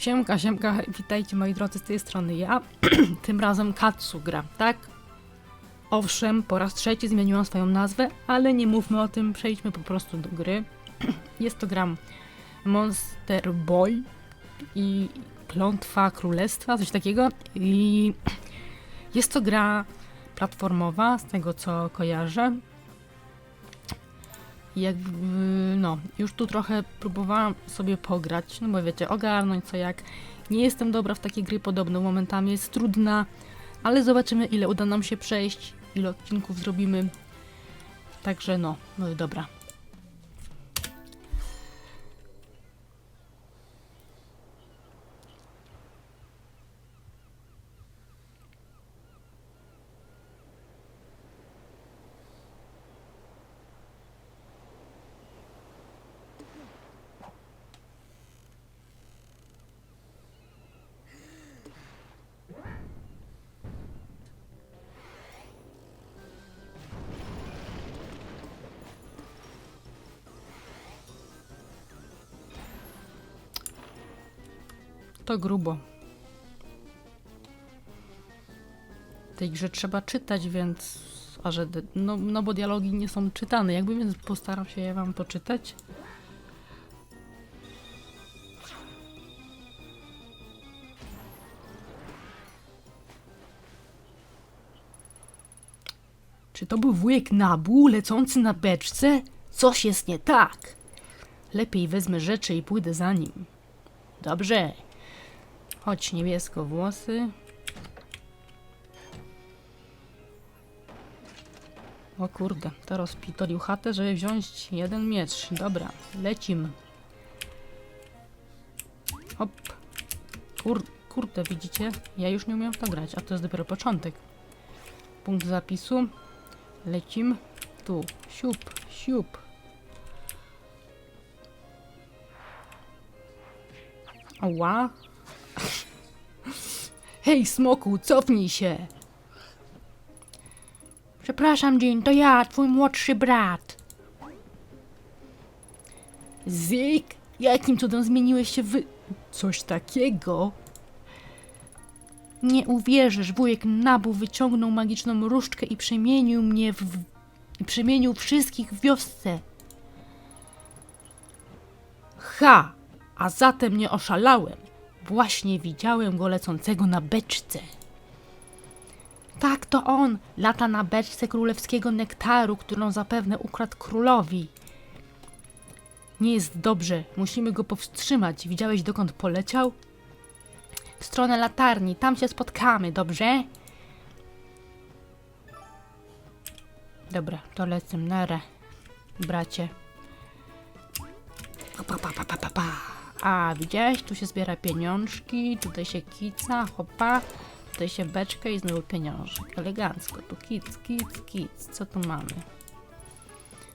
Siemka, siemka, witajcie moi drodzy z tej strony ja. Tym razem Katsu gra, tak? Owszem, po raz trzeci zmieniłam swoją nazwę, ale nie mówmy o tym, przejdźmy po prostu do gry. Jest to gram Monster Boy i Klątwa Królestwa, coś takiego. I jest to gra platformowa, z tego co kojarzę. I Jakby, no, już tu trochę próbowałam sobie pograć, no bo wiecie, ogarnąć co jak. Nie jestem dobra w takie gry, podobno momentami jest trudna, ale zobaczymy ile uda nam się przejść, ile odcinków zrobimy. Także no, no dobra. To grubo. W tej grze trzeba czytać, więc. A że. No, no bo dialogi nie są czytane, jakby więc postaram się je wam poczytać. Czy to był wujek Nabu lecący na beczce? Coś jest nie tak. Lepiej wezmę rzeczy i pójdę za nim. Dobrze. Chodź, niebiesko włosy. O kurde, to rozpitolił chatę, żeby wziąć jeden miecz. Dobra, lecim. Hop. Kur, kurde, widzicie? Ja już nie umiem w to grać, a to jest dopiero początek. Punkt zapisu. Lecim. Tu. Siup, siup. Ała. Hej, smoku, cofnij się! Przepraszam, Jean, to ja, twój młodszy brat. Zyk, jakim cudem zmieniłeś się w... Coś takiego? Nie uwierzysz, wujek Nabu wyciągnął magiczną różdżkę i przemienił mnie w... i przemienił wszystkich w wiosce. Ha! A zatem nie oszalałem. Właśnie widziałem go lecącego na beczce. Tak, to on lata na beczce królewskiego nektaru, którą zapewne ukradł królowi. Nie jest dobrze, musimy go powstrzymać. Widziałeś dokąd poleciał? W stronę latarni, tam się spotkamy, dobrze? Dobra, to lecę, nara, bracie. Pa, pa, pa, pa, pa, pa. A, widziałeś? Tu się zbiera pieniążki, tutaj się kica, hopa, tutaj się beczka i znowu pieniążek. Elegancko. Tu kic, kic, kic. Co tu mamy?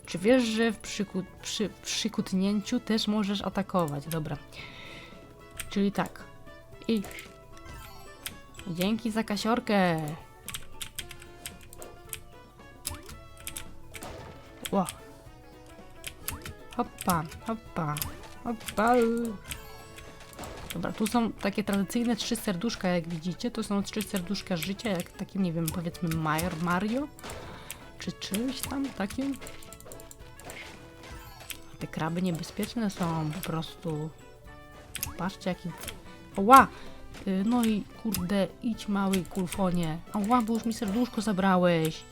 Czy wiesz, że w przyku, przy przykutnięciu też możesz atakować? Dobra. Czyli tak. I... Dzięki za kasiorkę. Ło. Hoppa, hoppa, hoppa. Dobra, tu są takie tradycyjne trzy serduszka, jak widzicie. To są trzy serduszka życia, jak takim, nie wiem, powiedzmy Mar- Mario? Czy czymś tam takim? A te kraby niebezpieczne są po prostu. Patrzcie, jaki... Ła! Y, No i kurde, idź mały kulfonie. Ała, bo już mi serduszko zabrałeś.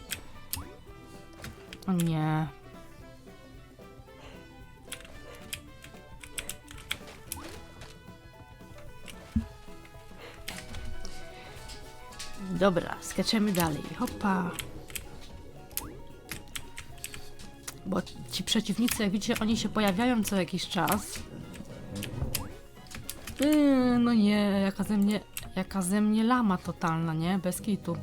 O nie. Dobra, skaczemy dalej. Hopa. Bo ci przeciwnicy, jak widzicie, oni się pojawiają co jakiś czas. Yy, no nie, jaka ze mnie, jaka ze mnie lama totalna, nie? Bez kitu.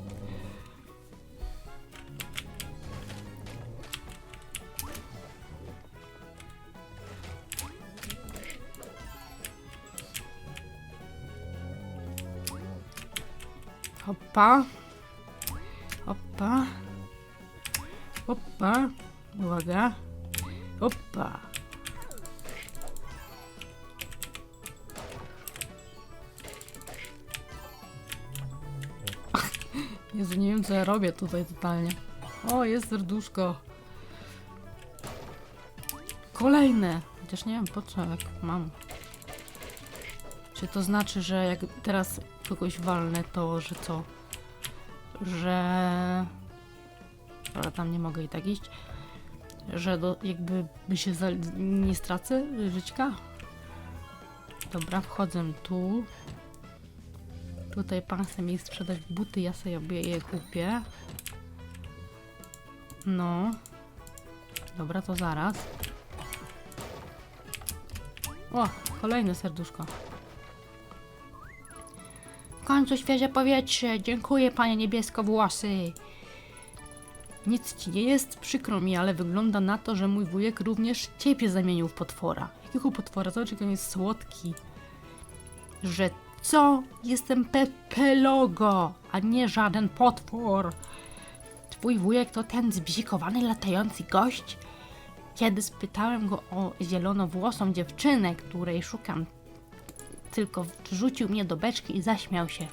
Opa. Opa. Opa. Uwaga. Opa. Jezu, nie wiem co ja robię tutaj totalnie. O, jest serduszko. Kolejne. Chociaż nie wiem po co, jak mam. Czy to znaczy, że jak teraz kogoś walnę, to że co? Że... Ale tam nie mogę i tak iść. Że do, jakby by się za, nie stracę żyćka? Dobra, wchodzę tu. Tutaj pan chce mi sprzedać buty, ja sobie je kupię. No. Dobra, to zaraz. O, kolejne serduszko. Końcu świeże powietrze. Dziękuję, panie niebieskowłosy. Nic ci nie jest, przykro mi, ale wygląda na to, że mój wujek również ciebie zamienił w potwora. Jakiego potwora? Zobacz, jak on jest słodki. Że co? Jestem Pepe Logo, a nie żaden potwór. Twój wujek to ten zbzikowany latający gość? Kiedy spytałem go o zielonowłosą dziewczynę, której szukam, tylko wrzucił mnie do beczki i zaśmiał się.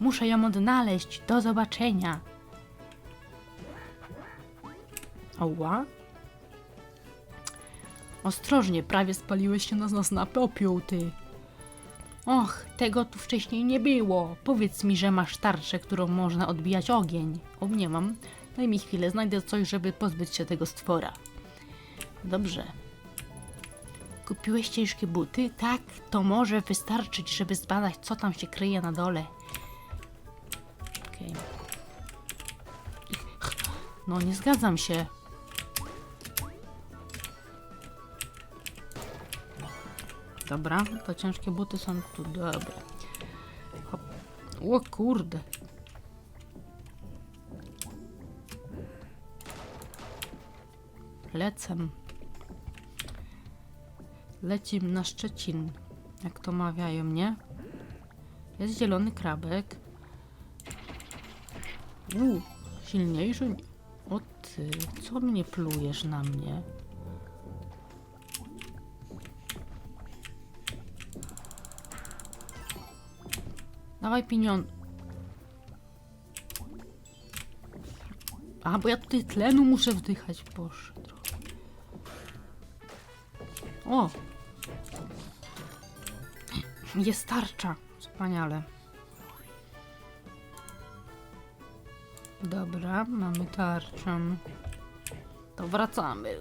Muszę ją odnaleźć. Do zobaczenia. Oła. Ostrożnie, prawie spaliłeś się na nas na popiół, ty. Och, tego tu wcześniej nie było. Powiedz mi, że masz tarczę, którą można odbijać ogień. O, nie mam. Daj mi chwilę, znajdę coś, żeby pozbyć się tego stwora. Dobrze. Kupiłeś ciężkie buty? Tak, to może wystarczyć, żeby zbadać, co tam się kryje na dole. Okej. No, nie zgadzam się. Dobra, to ciężkie buty są tu. Dobra. Hop. O kurde. Lecę. Lecim na Szczecin, jak to mawiają, nie? Jest zielony krabek. U, silniejszy. ni- O ty, co mnie plujesz na mnie? Dawaj pieniądz. A, bo ja tutaj tlenu muszę wdychać. Boże, trochę. O! Jest tarcza. Wspaniale. Dobra, mamy tarczę. To wracamy.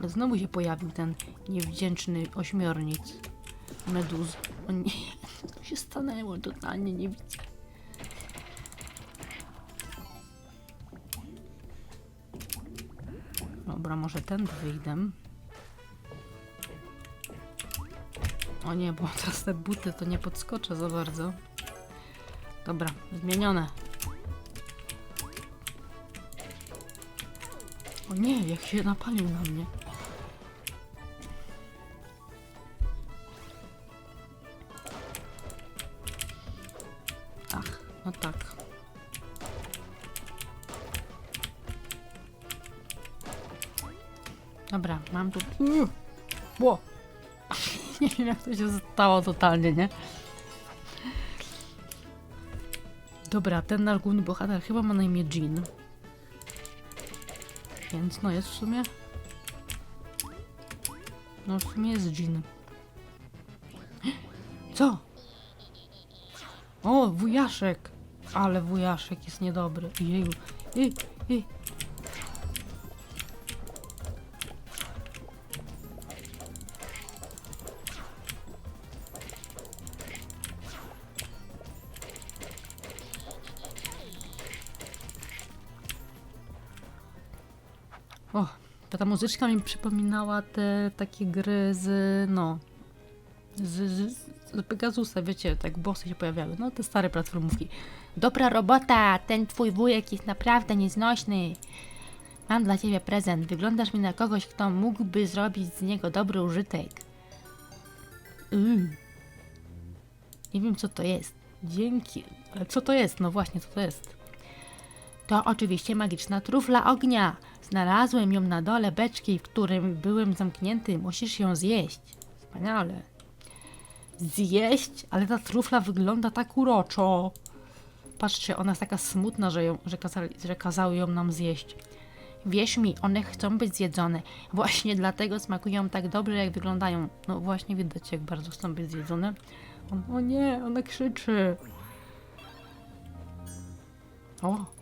Ale znowu się pojawił ten niewdzięczny ośmiornic. Meduz. O nie, co się stanęło? Totalnie nie widzę. Dobra, może ten wyjdę. O nie, bo teraz te buty to nie podskoczę za bardzo. Dobra, zmienione. O nie, jak się napalił na mnie. Ach, no tak. Dobra, mam tu... Ło! nie wiem jak to się stało totalnie, nie? Dobra, ten nasz główny bohater chyba ma na imię Jean. Więc no jest w sumie... No w sumie jest Jean. Co? O, wujaszek! Ale wujaszek jest niedobry. Jeju. Ej, ej. O, ta muzyczka mi przypominała te takie gry z, no, z, z, z Pegasusa, wiecie, tak bossy się pojawiały, no te stare platformówki. Dobra robota, ten twój wujek jest naprawdę nieznośny. Mam dla ciebie prezent, wyglądasz mi na kogoś, kto mógłby zrobić z niego dobry użytek. Yy. Nie wiem co to jest. Dzięki. Ale co to jest? No właśnie, co to jest? To oczywiście magiczna trufla ognia. Znalazłem ją na dole beczki, w którym byłem zamknięty. Musisz ją zjeść. Wspaniale. Zjeść? Ale ta trufla wygląda tak uroczo. Patrzcie, ona jest taka smutna, że, ją, że, kazali, że kazały ją nam zjeść. Wierz mi, one chcą być zjedzone. Właśnie dlatego smakują tak dobrze, jak wyglądają. No właśnie widać, jak bardzo chcą być zjedzone. On, o nie, ona krzyczy. O,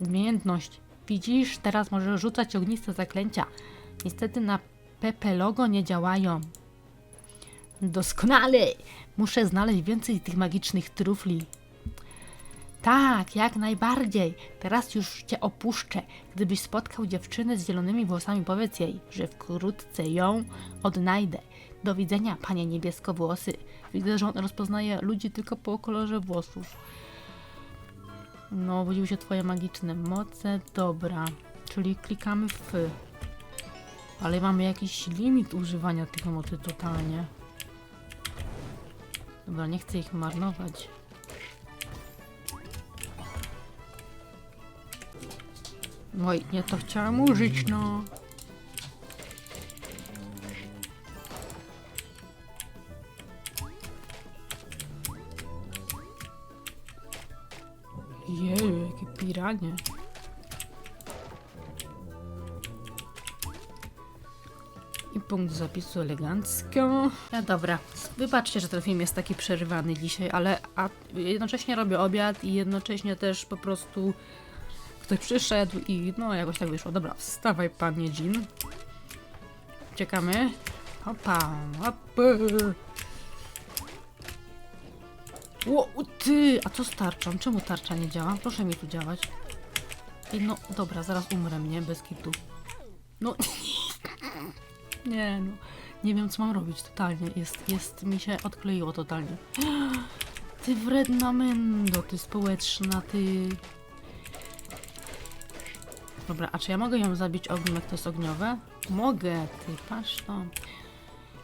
umiejętność. Widzisz, teraz możesz rzucać ogniste zaklęcia. Niestety na Pepe Logo nie działają. Doskonale! Muszę znaleźć więcej tych magicznych trufli. Tak, jak najbardziej. Teraz już cię opuszczę. Gdybyś spotkał dziewczynę z zielonymi włosami, powiedz jej, że wkrótce ją odnajdę. Do widzenia, panie niebieskowłosy. Widzę, że on rozpoznaje ludzi tylko po kolorze włosów. No, budziły się twoje magiczne moce. Dobra. Czyli klikamy w. Ale mamy jakiś limit używania tych mocy totalnie. Dobra, nie chcę ich marnować. Oj, nie to chciałam użyć, no. Piranie. I punkt zapisu elegancko. No dobra, wybaczcie, że ten film jest taki przerywany dzisiaj, ale a jednocześnie robię obiad i jednocześnie też po prostu ktoś przyszedł i no jakoś tak wyszło. Dobra, wstawaj panie Jean. Czekamy. Hopa, hopy. Ło, ty! A co z tarczą? Czemu tarcza nie działa? Proszę mi tu działać. Ej, no dobra, zaraz umrę, nie? Bez kitu. No, nie no. Nie wiem, co mam robić totalnie. Jest, jest, mi się odkleiło totalnie. Ty wredna mendo, ty społeczna, ty... Dobra, a czy ja mogę ją zabić ogniem, jak to jest ogniowe? Mogę, ty, patrz to.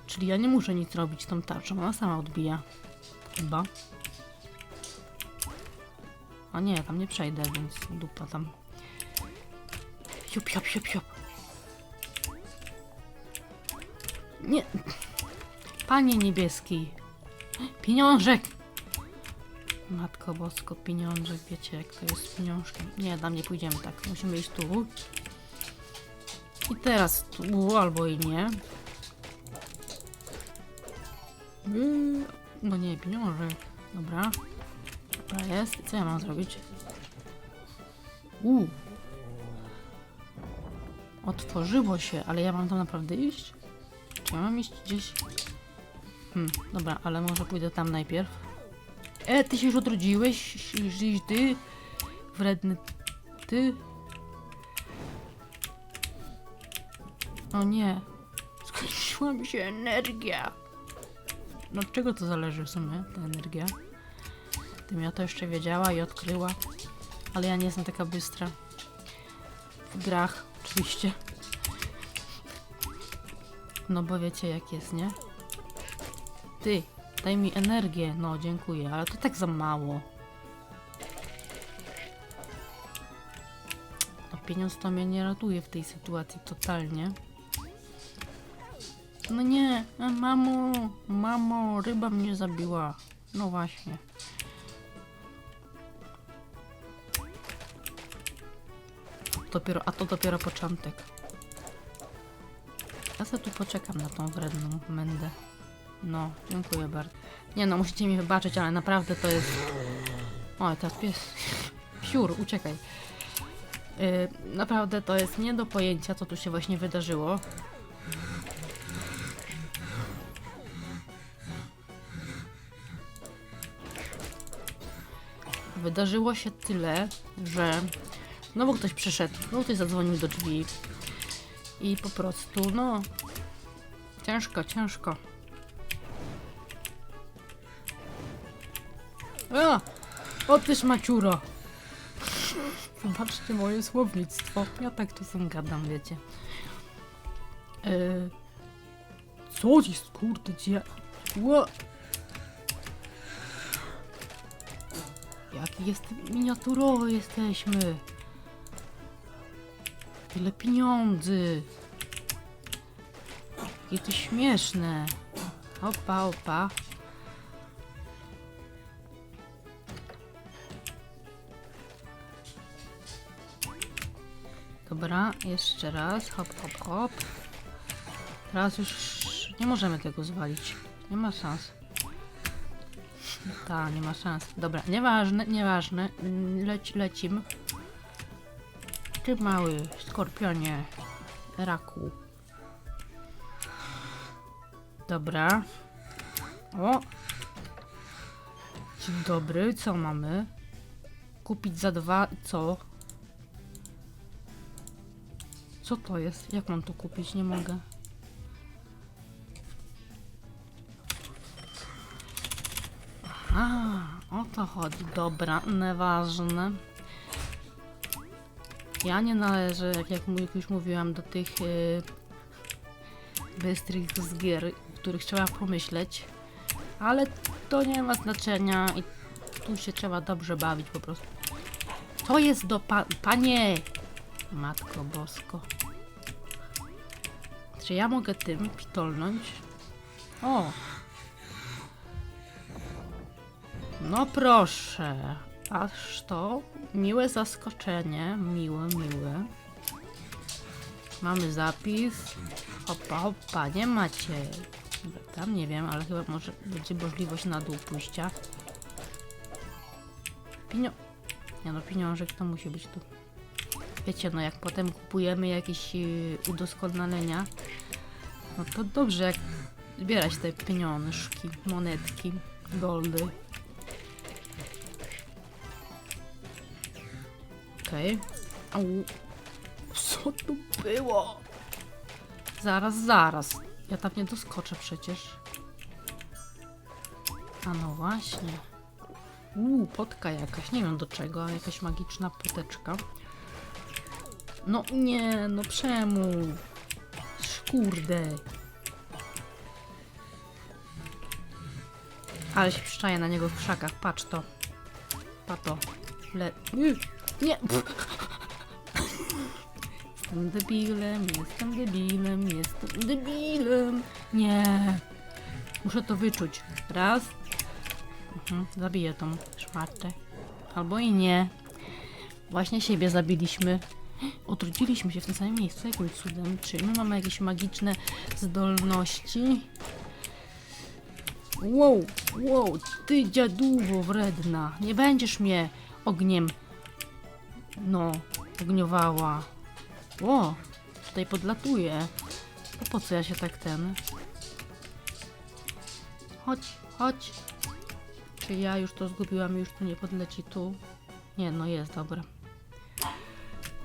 Czyli ja nie muszę nic robić tą tarczą, ona sama odbija. Chyba. O nie, tam nie przejdę, więc dupa tam. Siup, siup, siup, siup. Nie. Panie niebieski. Pieniążek! Matko bosko, pieniążek. Wiecie, jak to jest z pieniążkiem. Nie, tam nie pójdziemy tak. Musimy iść tu. I teraz tu, albo i nie. Yy, No nie, pieniążek. Dobra. Dobra, jest. Co ja mam zrobić? Uuu. Otworzyło się, ale ja mam tam naprawdę iść? Czy ja mam iść gdzieś? Hmm, dobra, ale może pójdę tam najpierw. E, ty się już odrodziłeś? Żyj ty? Wredny ty? O nie. Skończyła mi się energia. No od czego to zależy w sumie, ta energia? Gdybym ja to jeszcze wiedziała i odkryła. Ale ja nie jestem taka bystra. W grach, oczywiście. No bo wiecie jak jest, nie? Ty, daj mi energię. No, dziękuję, ale to tak za mało. No pieniądz to mnie nie ratuje w tej sytuacji totalnie. No nie, mamo, mamo, ryba mnie zabiła. No właśnie. Dopiero, a to dopiero początek. Ja sobie tu poczekam na tą wredną mędę. No, dziękuję bardzo. Nie no, musicie mi wybaczyć, ale naprawdę to jest... Oj, teraz pies... Piór, uciekaj. Yy, naprawdę to jest nie do pojęcia, co tu się właśnie wydarzyło. Wydarzyło się tyle, że znowu ktoś przyszedł, znowu ktoś zadzwonił do drzwi i po prostu, no, ciężko, ciężko. A! O ty szmaciuro! Zobaczcie moje słownictwo. Ja tak czasem gadam, wiecie. Yy, co jest, kurde, gdzie? Ło! Jaki jest miniaturowy jesteśmy. Tyle pieniędzy. Jakie to śmieszne. Opa, opa. Dobra, jeszcze raz. Hop, hop, hop. Teraz już nie możemy tego zwalić. Nie ma szans. Ta, nie ma szans. Dobra, nieważne, nieważne. Leci, lecim. Ty mały skorpionie. Raku. Dobra. O! Dzień dobry, co mamy? Kupić za dwa, co? Co to jest? Jak mam to kupić? Nie mogę. A, o to chodzi. Dobra, nieważne. Ja nie należę, jak, jak już mówiłam, do tych yy, bystrych z gier, których trzeba pomyśleć. Ale to nie ma znaczenia i tu się trzeba dobrze bawić po prostu. To jest do pa... Panie! Matko bosko. Czy ja mogę tym pitolnąć? O! No proszę. Aż to miłe zaskoczenie. Miłe, miłe. Mamy zapis. Hopa, hopa, nie macie. Tam nie wiem, ale chyba może będzie możliwość na dół pójścia. Pienio... Nie no, pieniążek to musi być tu. Wiecie, no jak potem kupujemy jakieś yy, udoskonalenia, no to dobrze jak zbierać te pieniążki, monetki, goldy. Okej. Au. Co tu było? Zaraz, zaraz. Ja tam nie doskoczę przecież. A no właśnie. Uuu, potka jakaś. Nie wiem do czego, ale jakaś magiczna poteczka. No nie, no czemu? Kurde. Ale się przyczaję na niego w krzakach, patrz to. Pato. Le... Y, Nie! Jestem debilem, jestem debilem, jestem debilem. Nie. Muszę to wyczuć. Raz. Mhm, zabiję tą szmatę. Albo i nie. Właśnie siebie zabiliśmy. Odrodziliśmy się w tym samym miejscu. Jakim cudem? Czy my mamy jakieś magiczne zdolności? Wow, wow, ty dziaduwo wredna. Nie będziesz mnie ogniem. No, ogniowała. O, tutaj podlatuje. To po co ja się tak ten... Chodź, chodź. Czy ja już to zgubiłam i już tu nie podleci tu? Nie, no jest, dobra.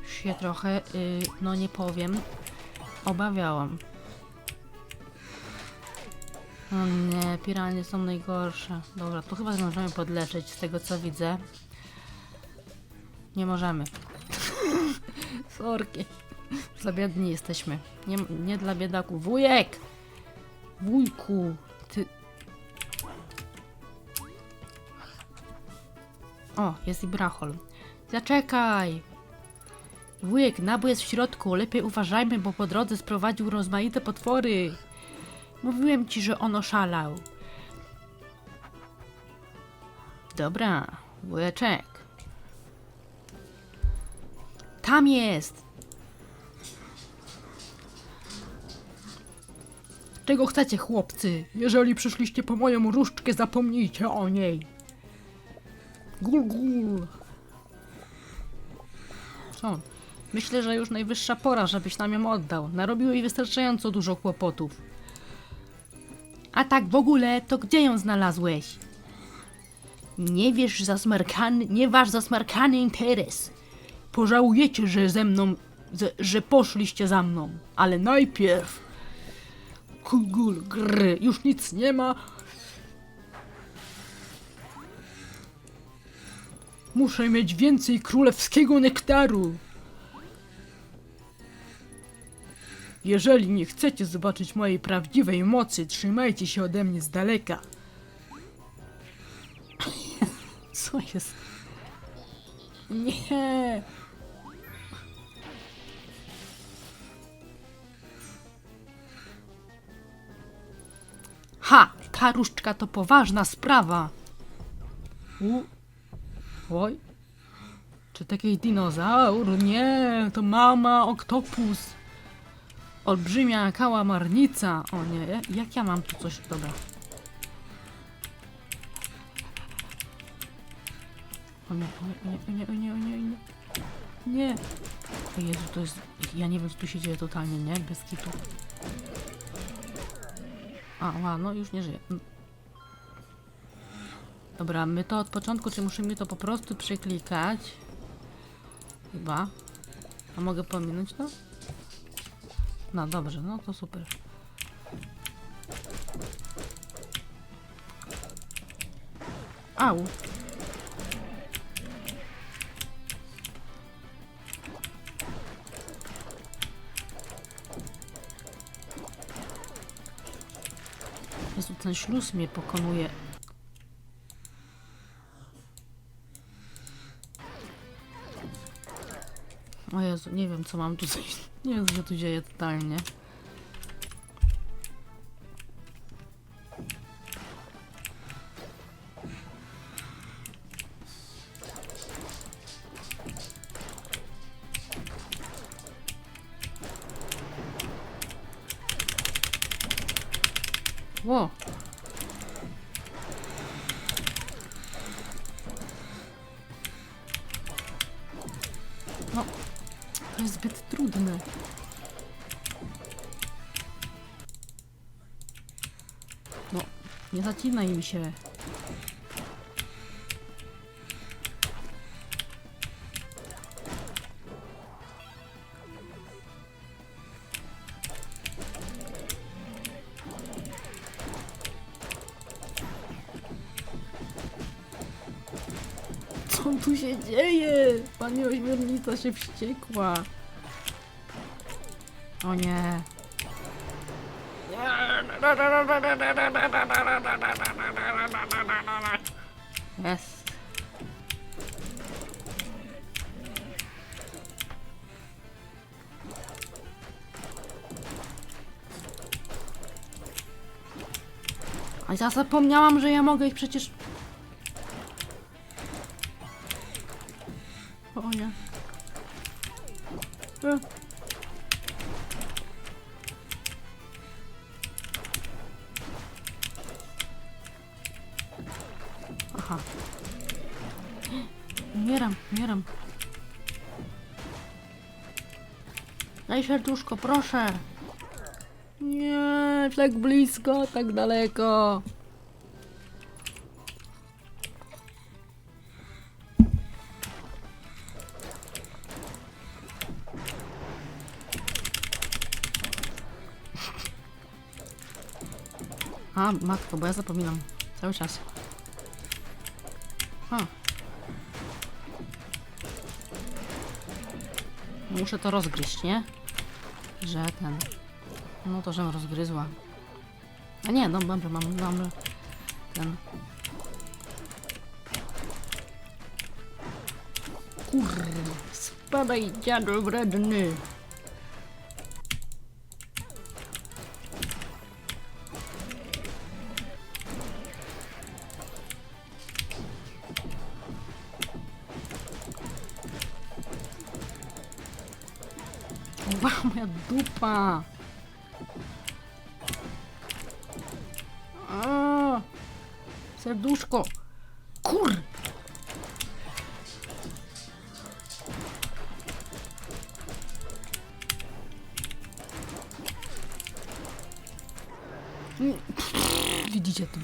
Już się trochę, y, no nie powiem, obawiałam. O nie, piranie są najgorsze. Dobra, to chyba możemy podleczyć z tego co widzę. Nie możemy. Sorki. Za biedni jesteśmy. Nie, nie dla biedaków. Wujek! Wujku! Ty... O, jest i brachol. Zaczekaj! Wujek, nabój jest w środku. Lepiej uważajmy, bo po drodze sprowadził rozmaite potwory. Mówiłem ci, że on oszalał. Dobra, wujeczek. Tam jest! Czego chcecie, chłopcy? Jeżeli przyszliście po moją różdżkę, zapomnijcie o niej. Gul, gul. Co? Myślę, że już najwyższa pora, żebyś nam ją oddał. Narobiło jej wystarczająco dużo kłopotów. A tak w ogóle, to gdzie ją znalazłeś? Nie wiesz zasmarkany, nie wasz zasmarkany interes. Pożałujecie, że ze mną, że, poszliście za mną. Ale najpierw... Kugul, gry, już nic nie ma. Muszę mieć więcej królewskiego nektaru. Jeżeli nie chcecie zobaczyć mojej prawdziwej mocy, trzymajcie się ode mnie z daleka. Co jest? Nie. Ta różdżka to poważna sprawa. U. Oj. Czy taki dinozaur? Nie, to mama oktopus. Olbrzymia kałamarnica. O nie, jak ja mam tu coś... Dobra. O nie, o nie, o nie, o nie, o nie, o nie. Nie. Jezu, to jest... Ja nie wiem, co tu się dzieje totalnie, nie? Bez kitu. A, ła, no już nie żyje. Dobra, my to od początku, czy musimy to po prostu przeklikać? Chyba. A mogę pominąć to? No dobrze, no to super. Au. Ten śluz mnie pokonuje. O Jezu, nie wiem co mam tu coś. Nie wiem co tu dzieje totalnie. Nie zacinaj mi się. Co tu się dzieje? Pani ośmiornica się wściekła. O nie. Jest. A ja zapomniałam, że ja mogę ich przecież... O nie. E. serduszko, proszę. Nie, tak blisko, tak daleko. A, matko, bo ja zapominam. Cały czas. Muszę to rozgryźć, nie? Że ten... No to, żem rozgryzła. A nie, no dobrze, mam, mam ten... Kurde, spadaj dziadu wredny. Ła, moja dupa! A, serduszko! Kur! Mm, Widzicie to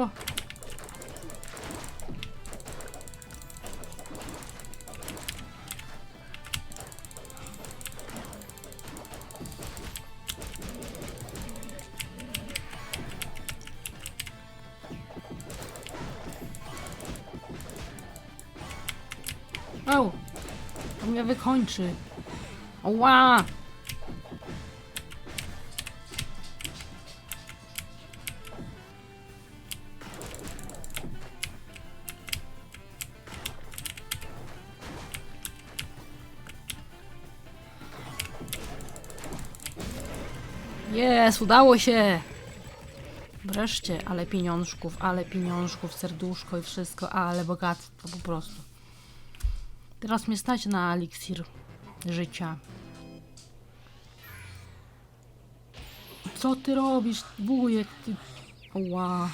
O. Au! To mnie wykończy. Oła! Jest, udało się! Wreszcie, ale pieniążków, ale pieniążków, serduszko i wszystko, ale bogactwo po prostu. Teraz mnie stać na eliksir życia. Co ty robisz, wujek? Ty... Ła.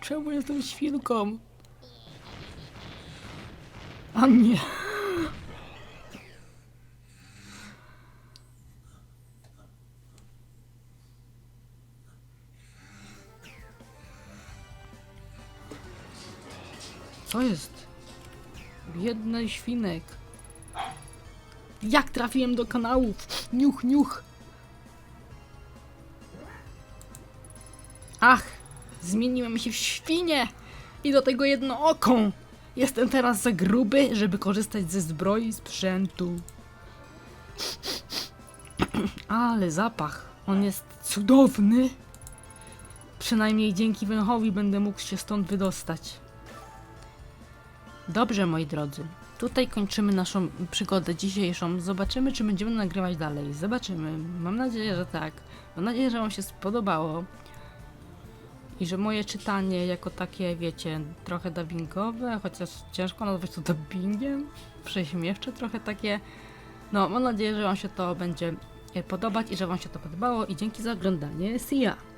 Czemu jestem świnką? A nie. Świnek. Jak trafiłem do kanałów? Niuch, niuch. Ach, zmieniłem się w świnie i do tego jednooką. Jestem teraz za gruby, żeby korzystać ze zbroi i sprzętu. Ale zapach. On jest cudowny. Przynajmniej dzięki węchowi będę mógł się stąd wydostać. Dobrze, moi drodzy. Tutaj kończymy naszą przygodę dzisiejszą. Zobaczymy, czy będziemy nagrywać dalej. Zobaczymy. Mam nadzieję, że tak. Mam nadzieję, że Wam się spodobało. I że moje czytanie jako takie, wiecie, trochę dubbingowe, chociaż ciężko nazwać to dubbingiem, prześmiewcze trochę takie. No, mam nadzieję, że Wam się to będzie e, podobać i że Wam się to podobało i dzięki za oglądanie. See ya!